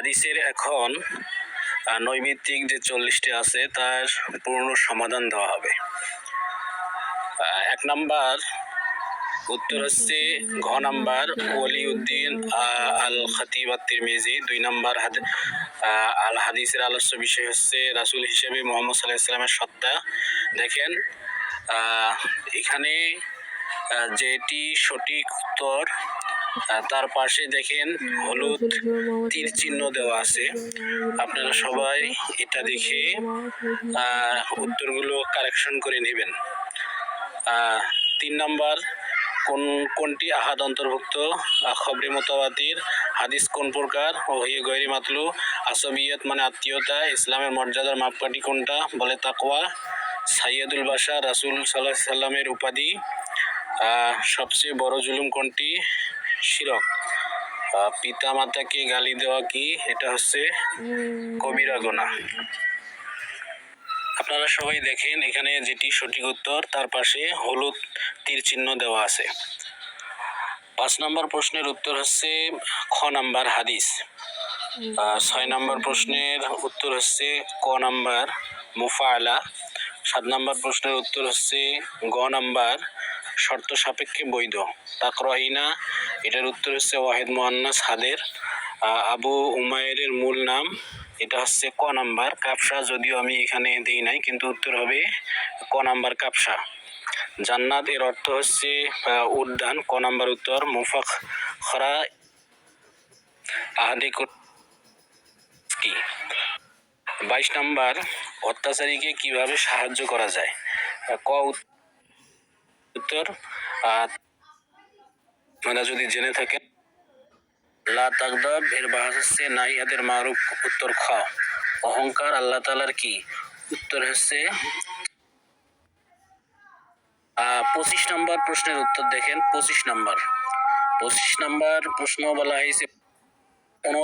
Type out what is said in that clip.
হাদিসের এখন নৈমিত্তিক যে চল্লিশটি আছে, তার পূর্ণ সমাধান দেওয়া হবে। এক নাম্বার, উত্তর হচ্ছে ঘ নাম্বার, ওলিউদ্দিন আল খতিব তিরমিজি দুই নাম্বার আল হাদিসের আলোচ্য বিষয় হচ্ছে রাসূল হিসেবে মোহাম্মদ সাল্লাহ ইসলামের সত্তা। দেখেন এখানে যেটি সঠিক উত্তর তার পাশে দেখেন হলুদ তীর চিহ্ন দেওয়া আছে। আপনারা সবাই এটা দেখে উত্তরগুলো কারেকশন করে নেবেন। তিন নাম্বার, কোন, কোনটি আহাদ অন্তর্ভুক্ত? খবরে মোতাবাতির হাদিস কোন প্রকার? ও হিয়ে গৈরি মাতলু আসবিয়ত মানে আত্মীয়তা, ইসলামের মর্যাদার মাপকাঠি কোনটা? বলে তাকওয়া, সাইয়দুল বাসা রাসুল সাল্লাহ সাল্লামের উপাধি। সবচেয়ে বড় জুলুম কোনটি? শিরক। পিতা মাতাকে গালি দেওয়া কি? এটা হচ্ছে কবিরা গোনা। আপনারা সবাই দেখেন এখানে যেটি সঠিক উত্তর, তার পাশে হলুদ তীর চিহ্ন দেওয়া আছে। পাঁচ নম্বর প্রশ্নের উত্তর হচ্ছে খ নাম্বার হাদিস। ছয় নম্বর প্রশ্নের উত্তর হচ্ছে ক নাম্বার মুফাআলা। সাত নম্বর প্রশ্নের উত্তর হচ্ছে গ নাম্বার শর্ত সাপেক্ষে বৈধ। তাকরহিনা, এটার উত্তর হচ্ছে ওয়াহেদ মোহান্নাস হাদের। আবু উমায়ের মূল নাম, এটা হচ্ছে ক নাম্বার কাপসা, যদিও আমি এখানে দিই নাই, কিন্তু উত্তর হবে ক নাম্বার কাপসা। জান্নাত, এর অর্থ হচ্ছে উদ্যান, ক নাম্বার উত্তর মুফাক খরা আহাদে কি বাইশ নাম্বার, অত্যাচারীকে কীভাবে সাহায্য করা যায়? ক উত্তর আপনারা যদি জেনে থাকেন, লা তাকদাব এর হচ্ছে মারুফ, উত্তর খ। অহংকার আল্লাহ তালার কি? উত্তর হচ্ছে পঁচিশ নম্বর প্রশ্নের উত্তর দেখেন, পঁচিশ নম্বর। পঁচিশ নম্বর প্রশ্ন বলা হয়েছে